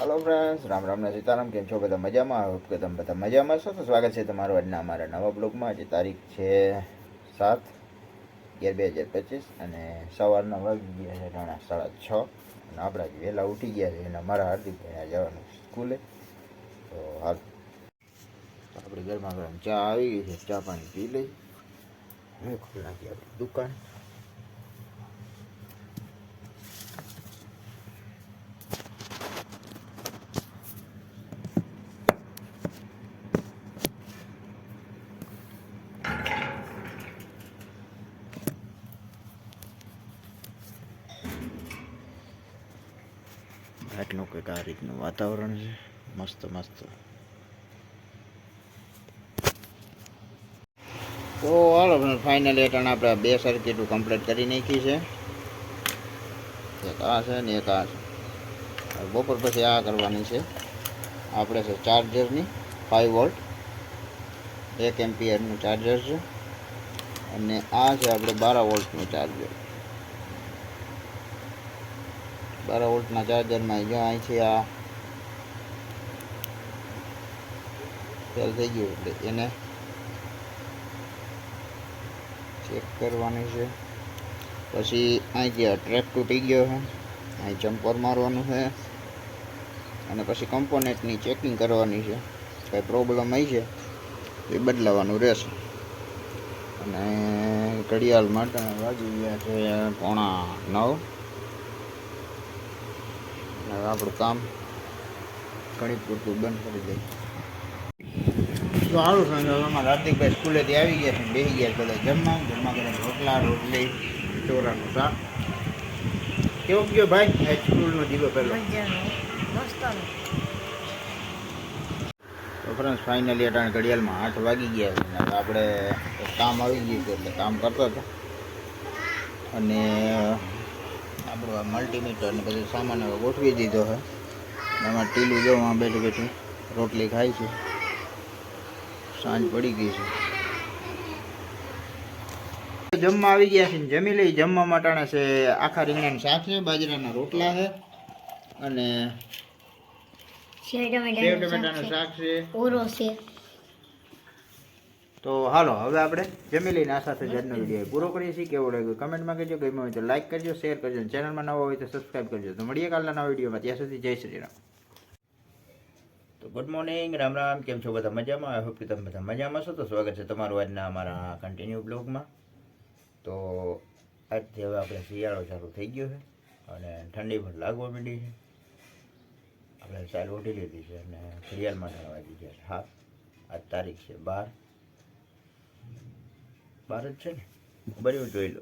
Hello friends Ram રામના સીતારામ. કેમ છો બધા મજામાં? હોપ કે તમે બધા મજામાં છો. તો સ્વાગત છે તમારું આજના અમારા નવા બ્લોગમાં. આજે તારીખ છે સાત અગિયાર બે હજાર પચીસ અને સવારના વાગી ગયા છે ઘણા સાડા છ. અને આપણે આજે વહેલા ઉઠી ગયા છે અને અમારા હાર્દિકભાઈ જવાનું સ્કૂલે. તો હાલ આપણે ગરમ ચા આવી ગઈ છે. ચા પાણી પી લઈ. હવે ખોલી નાખી દુકાન. આટલું કંઈક આ રીતનું વાતાવરણ છે. મસ્ત મસ્ત. તો હાલો ફાઇનલી એટલે આપણે બે સર્કિટું કમ્પ્લીટ કરી નાખી છે. એક આ છે ને એક આ છે. બપોર પછી આ કરવાની છે. આપણે છે ચાર્જરની ફાઈવ વોલ્ટ એક એમ્પિયરનું ચાર્જર છે. અને આ છે આપણે બાર વોલ્ટનું ચાર્જર બાર વોલ્ટના ચાર્જરમાં જો અહીંથી આ ફેલ થઈ ગયું એટલે એને ચેક કરવાની છે. પછી અહીંથી આ ટ્રેક તૂટી ગયો છે. અહીં જમ્પર મારવાનું છે. અને પછી કમ્પોનેન્ટની ચેકિંગ કરવાની છે. કંઈ પ્રોબ્લેમ આવી છે. એ બદલાવાનું રહેશે. અને ઘડિયાળ માટે વાગી ગયા છે પોણા નવ. હવે આપણું કામ ઘણી પૂરતું બંધ કરી દઈએ. તો સારું સંજોગોમાં હાર્દિકભાઈ સ્કૂલેથી આવી ગયા છે બેસી ગયા બધા જમવા. જમવા કરે રોટલા રોટલી ચોરાનું શાક. કેવો ગયો ભાઈ? આજ સ્કૂલનો દીવો પહેલો. તો ફાઇનલી અટાણે ઘડિયાળમાં આઠ વાગી ગયા છે આપણે કામ આવી ગયું હતું એટલે કામ કરતા હતા. અને આપણું આ મલ્ટીમીટર ને બધું સામાન હવે ગોઠવી દીધો છે. આમાં ટીલું જવામાં બેઠું બેઠું રોટલી ખાય છે. સાંજ પડી ગઈ છે. જમવા આવી ગયા છે જમી લઈ. જમવા માટાણે છે આખા રીંગણાનું શાક છે બાજરાના રોટલા છે અને સેવ ટમેટાનું શાક છે. ઓરો છે. તો હાલો, હવે આપણે જમી લઈને આ સાથે આજનો વીડિયો પૂરો કરીએ છીએ. કેવો લાગ્યો કમેન્ટમાં કહેજો, ગમ્યો હોય તો લાઈક કરજો શેર કરજો ચેનલમાં નવો હોય તો સબસ્ક્રાઈબ કરજો. તો મળીએ કાલના નવા વિડીયોમાં. ત્યાં સુધી જય શ્રી રામ. તો ગુડ મોર્નિંગ રામ રામ. કેમ છો બધા મજામાં? આઈ હોપ કે તમે બધા મજામાં છો. તો સ્વાગત છે તમારું આજના અમારા કન્ટિન્યુ બ્લોગમાં તો આજથી હવે આપણે શિયાળો ચાલુ થઈ ગયો છે અને ઠંડી પણ લાગવા માંડી છે. આપણે ચાલ ઉઠી લીધી છે અને ઘડિયાળમાં ત્રણ દીધી છે. હા, આજ તારીખ છે બાર. જ છે ને? બરાબર જોઈ લો.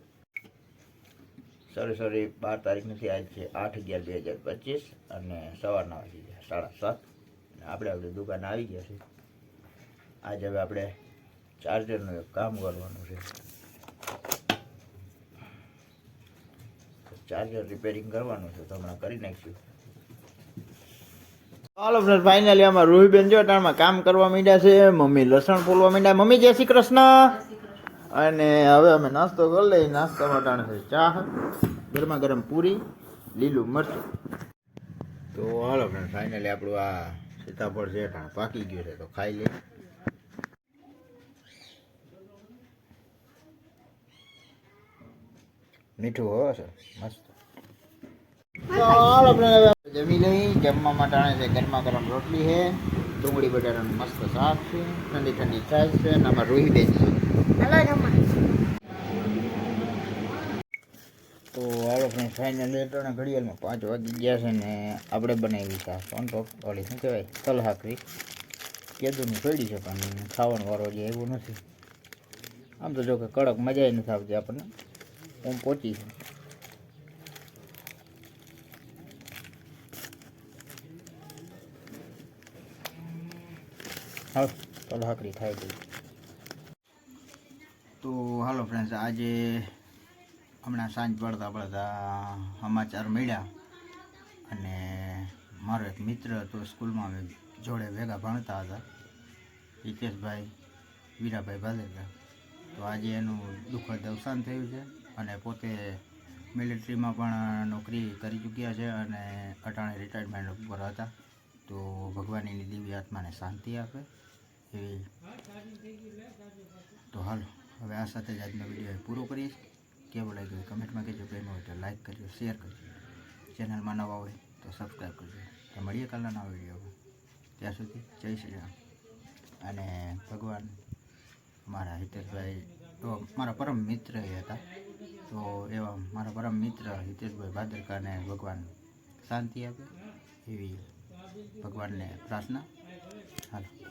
સોરી સોરી બાર તારીખ નથી આજ છે, આઠ અગિયાર બે હજાર પચીસ અને સવારના વાગી ગયા, સાડા સાત. આપણે આપણે દુકાન આવી ગયા છે. આજે હવે આપણે ચાર્જરનું એક કામ કરવાનું છે. ચાર્જર રિપેરિંગ કરવાનું છે, તો હમણાં કરી નાખીશું. હાલો ફ્રેન્ડ ફાઇનલી આમાં રૂહીબેન જો અટાણમાં કામ કરવા માંડ્યા છે, મમ્મી લસણ ફોલવા માંડ્યા. મમ્મી, જય શ્રી કૃષ્ણ. અને હવે અમે નાસ્તો કરી લઈએ. નાસ્તામાં ટાણે છે ચા ગરમા ગરમ પૂરી, લીલું મરચું. તો હાલો ફ્રેન્ડ ફાઇનલી આપણું આ સીતાફળ છે, ટાણ પાકી ગયું છે, તો ખાઈ લઈએ. મીઠું હો સર, મસ્ત. ચાલો આપણે હવે જમી લઈ જમવા માટે છે ગરમા ગરમ રોટલી છે. ડુંગળી બટાટાનું મસ્ત શાક છે ઠંડી ઠંડી છાશ છે અને આમાં રોહી બેન છે. તો હાલો ફ્રેન્ડ ફાઇનલી ત્રણ ઘડિયાળમાં પાંચ વાગી ગયા છે ને આપણે બનાવી શાક કોણ તો ઓલી શું કહેવાય તલહાકરી કેદુની પડી છે પણ ખાવાનો વારો જે એવું નથી. આમ તો જો કે કડક મજા નથી આવતી આપણને. એમ પહોંચી છે હા થાય ગઈ. તો હાલો ફ્રેન્ડ્સ આજે હમણાં સાંજ પડતા પડતા સમાચાર મળ્યા અને મારો એક મિત્ર હતો સ્કૂલમાં અમે જોડે ભેગા ભણતા હતા, હિતેશભાઈ, વીરાભાઈ ભાલેકર. તો આજે એનું દુઃખદ અવસાન થયું છે અને પોતે મિલિટરીમાં પણ નોકરી કરી ચૂક્યા છે અને અટાણે રિટાયરમેન્ટ ઉપર હતા. તો ભગવાન એની દિવ્ય આત્માને શાંતિ આપે એવી તો હાલો, હવે આ સાથે જ આજનો વીડિયો પૂરો કરીશ કેવો લાગ્યો કમેન્ટમાં કહેજો પ્રેમ હોય તો લાઈક કરજો, શેર કરજો. ચેનલમાં નવા હોય તો સબસ્ક્રાઈબ કરજો. તો મળીએ કાલના નવા વિડીયોમાં. ત્યાં સુધી જય શ્રી રામ. અને ભગવાન મારા હિતેશભાઈ, તો મારા પરમ મિત્ર એ હતા. તો એવા મારા પરમ મિત્ર હિતેશભાઈ ભાદરકાને ભગવાન શાંતિ આપે એવી ભગવાનને પ્રાર્થના. હાલો.